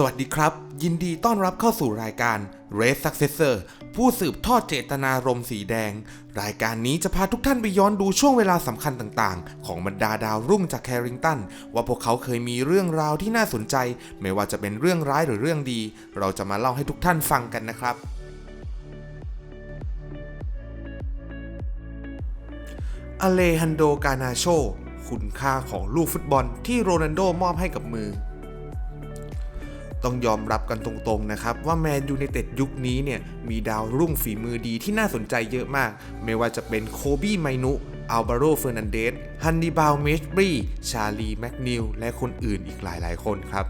สวัสดีครับ ยินดีต้อนรับเข้าสู่รายการ Race Successor ผู้สืบทอดเจตนารมณ์สีแดง รายการนี้จะพาทุกท่านไปย้อนดูช่วงเวลาสำคัญต่างๆ ของบรรดาดาวรุ่งจากแคริงตัน ว่าพวกเขาเคยมีเรื่องราวที่น่าสนใจ ไม่ว่าจะเป็นเรื่องร้ายหรือเรื่องดี เราจะมาเล่าให้ทุกท่านฟังกันนะครับอเลฮันโด กานาโช คุณค่าของลูกฟุตบอลที่โรนัลโดมอบให้กับมือ ต้องยอมรับกันตรงๆนะครับ ว่าแมนยูในเต็ดยุคนี้เนี่ยมีดาวรุ่งฝีมือดีที่น่าสนใจเยอะมาก ไม่ว่าจะเป็นโคบี้ไมนุอัลบาโรเฟอร์นันเดสฮันนิบาลเมชบรีชาลีแมกนิลและคนอื่นอีกหลายๆ คนครับ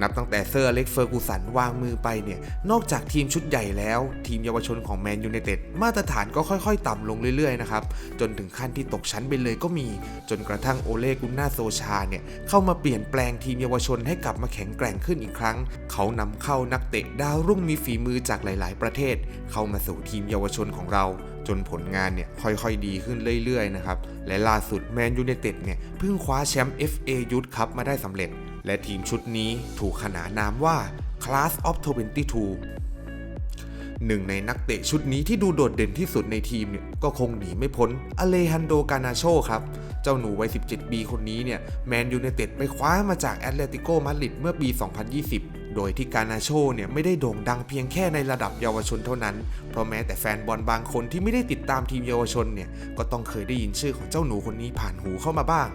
นับตั้งแต่เซอร์อเล็กเฟอร์กูสันวางมือไปเนี่ย นอกจากทีมชุดใหญ่แล้ว ทีมเยาวชนของแมนยูไนเต็ดมาตรฐานก็ค่อยๆ ต่ำลงเรื่อยๆนะครับ จนถึงขั้นที่ตกชั้นไปเลยก็มี จนกระทั่งโอเล่กุนนาโซชาเนี่ย เข้ามาเปลี่ยนแปลงทีมเยาวชนให้กลับมาแข็งแกร่งขึ้นอีกครั้ง เขานำเข้านักเตะดาวรุ่งมีฝีมือจากหลาย ๆ ประเทศ เข้ามาสู่ทีมเยาวชนของเราจนผลงานเนี่ยค่อยๆดีขึ้นเรื่อยๆนะครับ และล่าสุดแมนยูไนเต็ดเนี่ยเพิ่งคว้าแชมป์ FA Youth Cup มาได้สำเร็จ และทีมชุดนี้ถูกขนานนามว่า Class of 22 หนึ่งในนักเตะชุดนี้ที่ดูโดดเด่นที่สุดในทีมเนี่ยก็คงหนีไม่พ้นอเลฮันโดกานาโชครับ เจ้าหนูวัย 17 ปีคนนี้เนี่ยแมนยูไนเต็ดไปคว้ามาจากแอตเลติโกมาดริดเมื่อปี 2020โดยที่กานาโชเนี่ยไม่ได้โด่งดังเพียงแค่ในระดับเยาวชนเท่านั้น เพราะแม้แต่แฟนบอลบางคนที่ไม่ได้ติดตามทีมเยาวชนเนี่ย ก็ต้องเคยได้ยินชื่อของเจ้าหนูคนนี้ผ่านหูเข้ามาบ้าง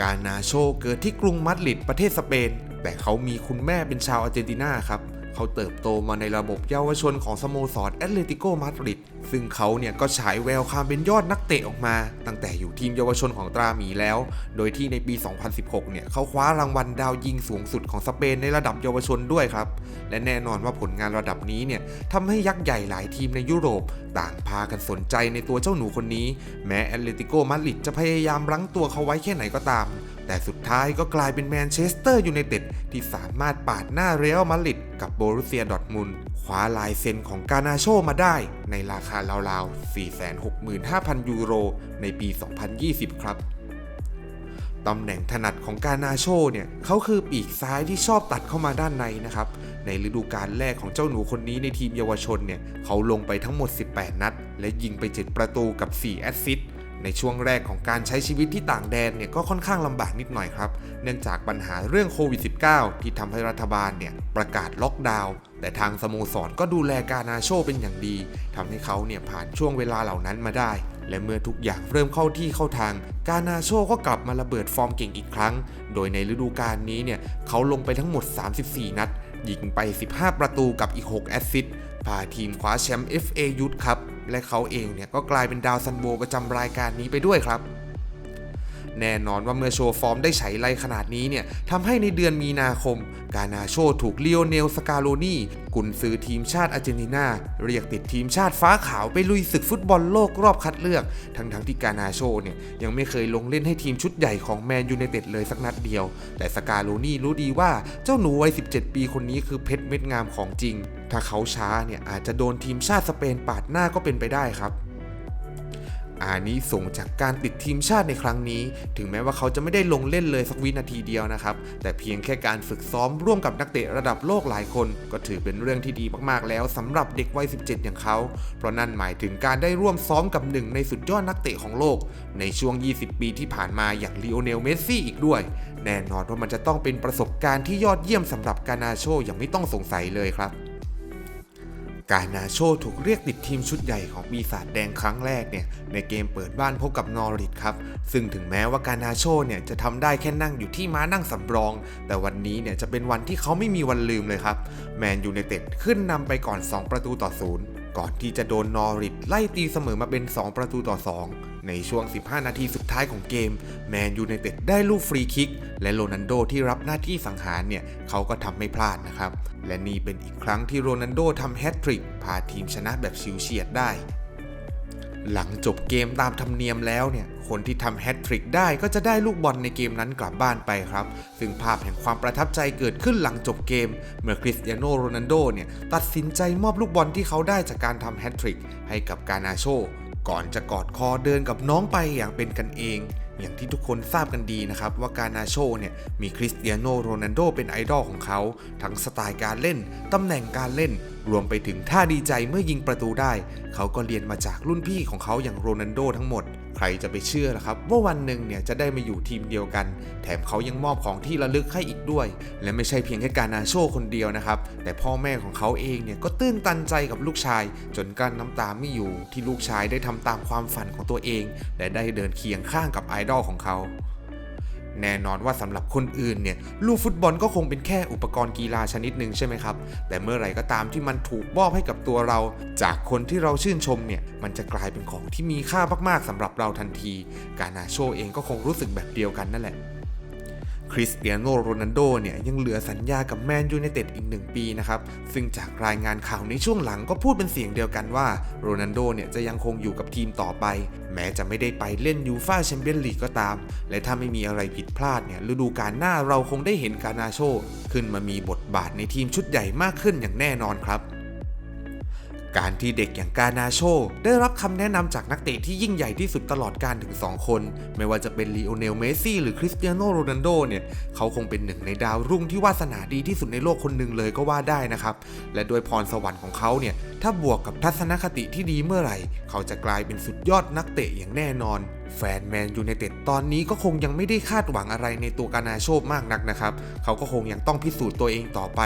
กานาโชเกิดที่กรุงมัดริดประเทศสเปน แต่เขามีคุณแม่เป็นชาวอาร์เจนตินาครับ เขาเติบโตมาในระบบเยาวชนของสโมสรแอตเลติโกมาดริดซึ่งเขาเนี่ยก็ฉายแววความเป็นยอดนักเตะออกมา ตั้งแต่อยู่ทีมเยาวชนของตราหมีแล้ว โดยที่ในปี 2016 เนี่ยเขาคว้ารางวัลดาวยิงสูงสุดของสเปนในระดับเยาวชนด้วยครับ และแน่นอนว่าผลงานระดับนี้เนี่ยทำให้ยักษ์ใหญ่หลายทีมในยุโรป ต่างพากันสนใจในตัวเจ้าหนูคนนี้ แม้แอตเลติโกมาดริดจะพยายามรั้งตัวเขาไว้แค่ไหนก็ตาม แต่สุดท้ายก็กลายเป็นแมนเชสเตอร์ยูไนเต็ดที่สามารถปาดหน้าเรอัลมาดริดกับโบรุเซียดอร์ทมุนคว้าลายเซ็นของกานาโชมาได้ ในราคาราวๆ 465,000 ยูโร ในปี 2020 ครับตำแหน่งถนัดของกานาโชเนี่ยเขาคือปีกซ้ายที่ชอบตัดเข้ามาด้านในนะครับ ในฤดูกาลแรกของเจ้าหนูคนนี้ในทีมเยาวชนเนี่ยเขาลงไปทั้งหมด 18 นัด และยิงไป 7 ประตูกับ 4 แอสซิสต์ ในช่วงแรกของการใช้ชีวิตที่ต่างแดนเนี่ยก็ค่อนข้างลำบากนิดหน่อยครับ เนื่องจากปัญหาเรื่องโควิด -19 ที่ทำให้รัฐบาลเนี่ยประกาศล็อกดาวน์แต่ทางสโมสรก็ดูแลกานาโชเป็นอย่างดีทำให้เขาเนี่ยผ่านช่วงเวลาเหล่านั้นมาได้ และเมื่อทุกอย่างเริ่มเข้าที่เข้าทาง กานาโชก็กลับมาระเบิดฟอร์มเก่งอีกครั้ง โดยในฤดูกาลนี้เนี่ยเขาลงไปทั้งหมด 34 นัดยิงไป 15 ประตูกับอีก 6 แอสซิสต์พาทีมคว้าแชมป์ FA Youth ครับ และเขาเองเนี่ยก็กลายเป็นดาวซันโบประจำรายการนี้ไปด้วยครับ แน่นอนว่าเมื่อโชว์ฟอร์มได้ใช้ไรขนาดนี้เนี่ยทำให้ในเดือนมีนาคม กานาโชถูกเลโอเนลสกาโลนีกุนซือทีมชาติอาร์เจนตินา เรียกติดทีมชาติฟ้าขาวไปลุยศึกฟุตบอลโลกรอบคัดเลือก ทั้งๆที่กานาโชเนี่ยยังไม่เคยลงเล่นให้ทีมชุดใหญ่ของแมนยูไนเต็ดเลยสักนัดเดียว แต่สกาโลนีรู้ดีว่าเจ้าหนูวัย 17 ปีคนนี้คือเพชรเม็ดงามของจริง ถ้าเขาช้าเนี่ยอาจจะโดนทีมชาติสเปนปาดหน้าก็เป็นไปได้ครับ อานี้ส่งจากการติดทีมชาติในครั้งนี้ ถึงแม้ว่าเขาจะไม่ได้ลงเล่นเลยสักวินาทีเดียวนะครับ แต่เพียงแค่การฝึกซ้อมร่วมกับนักเตะระดับโลกหลายคน ก็ถือเป็นเรื่องที่ดีมากๆ แล้วสำหรับเด็กวัย 17 อย่างเขา เพราะนั่นหมายถึงการได้ร่วมซ้อมกับหนึ่งในสุดยอดนักเตะของโลก ในช่วง 20 ปีที่ผ่านมาอย่างลีโอเนล เมสซี่อีกด้วย แน่นอนว่ามันจะต้องเป็นประสบการณ์ที่ยอดเยี่ยมสำหรับกานาโชอย่างไม่ต้องสงสัยเลยครับ กานาโชถูกเรียกติดทีมชุดใหญ่ของปีศาจแดงครั้งแรกเนี่ยในเกมเปิดบ้านพบกับนอริทครับ ซึ่งถึงแม้ว่ากานาโชเนี่ยจะทำได้แค่นั่งอยู่ที่ม้านั่งสำรอง แต่วันนี้เนี่ยจะเป็นวันที่เขาไม่มีวันลืมเลยครับ แมนยูในเต็ดขึ้นนำไปก่อน 2 ประตูต่อศูนย์ก่อนที่จะโดนนอริทไล่ตีเสมอมาเป็น 2 ประตูต่อ 2 ในช่วง 15 นาทีสุดท้ายของเกม แมนยูไนเต็ดได้ลูกฟรีคิก และโรนัลโดที่รับหน้าที่สังหารเนี่ยเขาก็ทำไม่พลาดนะครับ และนี่เป็นอีกครั้งที่โรนัลโดทำแฮตทริกพาทีมชนะแบบชิวเฉียดได้ หลังจบเกมตามธรรมเนียมแล้วเนี่ยคนที่ทำแฮตทริกได้ก็จะได้ลูกบอลในเกมนั้นกลับบ้านไปครับ ซึ่งภาพแห่งความประทับใจเกิดขึ้นหลังจบเกม เมื่อคริสเตียโนโรนัลโดเนี่ยตัดสินใจมอบลูกบอลที่เขาได้จากการทำแฮตทริกให้กับกานาโช ก่อนจะกอดคอเดินกับน้องไปอย่างเป็นกันเอง อย่างที่ทุกคนทราบกันดีนะครับว่ากานาโชเนี่ยมีคริสเตียโนโรนัลโดเป็นไอดอลของเขา ทั้งสไตล์การเล่น ตำแหน่งการเล่น รวมไปถึงท่าดีใจเมื่อยิงประตูได้ เขาก็เรียนมาจากรุ่นพี่ของเขาอย่างโรนัลโดทั้งหมด ใครจะไปเชื่อล่ะครับ ว่าวันหนึ่งเนี่ยจะได้มาอยู่ทีมเดียวกัน แถมเขายังมอบของที่ระลึกให้อีกด้วย และไม่ใช่เพียงแค่การนาโชคนเดียวนะครับ แต่พ่อแม่ของเขาเองเนี่ยก็ตื้นตันใจกับลูกชาย จนกั้นน้ำตาไม่อยู่ที่ลูกชายได้ทำตามความฝันของตัวเอง และได้เดินเคียงข้างกับไอดอลของเขา แน่นอนว่าสำหรับคนอื่นเนี่ยลูกฟุตบอลก็คงเป็นแค่อุปกรณ์กีฬาชนิดหนึ่งใช่ไหมครับ แต่เมื่อไหร่ก็ตามที่มันถูกมอบให้กับตัวเรา จากคนที่เราชื่นชมเนี่ยมันจะกลายเป็นของที่มีค่ามากๆสำหรับเราทันที การนาโชเองก็คงรู้สึกแบบเดียวกันนั่นแหละ คริสเตียโนโรนัลโดเนี่ยยังเหลือสัญญากับแมนยูไนเต็ดอีกหนึ่งปีนะครับ ซึ่งจากรายงานข่าวในช่วงหลังก็พูดเป็นเสียงเดียวกันว่าโรนัลโดเนี่ยจะยังคงอยู่กับทีมต่อไป แม้จะไม่ได้ไปเล่นยูฟ่าแชมเปี้ยนลีกก็ตาม และถ้าไม่มีอะไรผิดพลาดเนี่ยฤดูกาลหน้าเราคงได้เห็นกานาโช ขึ้นมามีบทบาทในทีมชุดใหญ่มากขึ้นอย่างแน่นอนครับ การที่เด็กอย่างกานาโช ได้รับคำแนะนำจากนักเตะที่ยิ่งใหญ่ที่สุดตลอดการถึง 2 คน ไม่ว่าจะเป็นลีโอเนลเมสซี่หรือคริสเตียโนโรนัลโดเนี่ยเขาคงเป็นหนึ่งในดาวรุ่งที่วาสนาดีที่สุดในโลกคนหนึ่งเลยก็ว่าได้นะครับ และด้วยพรสวรรค์ของเขาเนี่ยถ้าบวกกับทัศนคติที่ดีเมื่อไหร่ เขาจะกลายเป็นสุดยอดนักเตะอย่างแน่นอนแฟนแมนยูไนเต็ดตอนนี้ก็คงยังไม่ได้คาดหวังอะไรในตัวกานาโชมากนักนะครับ เขาก็คงยังต้องพิสูจน์ตัวเองต่อไป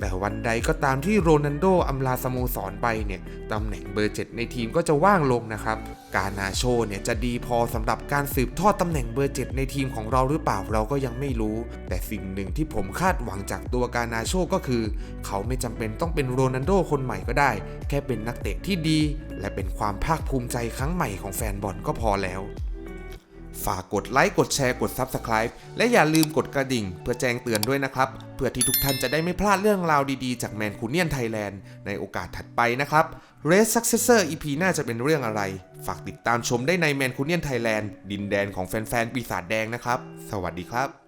แต่วันใดก็ตามที่โรนัลโดอำลาสโมสรไปเนี่ยตำแหน่งเบอร์ 7 ในทีมก็จะว่างลงนะครับ กานาโชเนี่ยจะดีพอสำหรับการสืบทอดตำแหน่งเบอร์ 7 ในทีมของเราหรือเปล่าเราก็ยังไม่รู้ แต่สิ่งหนึ่งที่ผมคาดหวังจากตัวกานาโชก็คือ เขาไม่จำเป็นต้องเป็นโรนัลโดคนใหม่ก็ได้ แค่เป็นนักเตะที่ดีและเป็นความภาคภูมิใจครั้งใหม่ของแฟนบอลก็พอแล้ว ฝากกดไลค์กดแชร์กด Subscribe และอย่าลืมกดกระดิ่ง เพื่อแจ้งเตือนด้วยนะครับ เพื่อที่ทุกท่านจะได้ไม่พลาดเรื่องราวดีๆ จากแมนคูเนียนไทยแลนด์ในโอกาสถัดไปนะครับ Race Successor EP หน้าจะเป็นเรื่องอะไร ฝากติดตามชมได้ในแมนคูเนียนไทยแลนด์ดินแดนของแฟนๆปีศาจแดงนะครับ สวัสดีครับ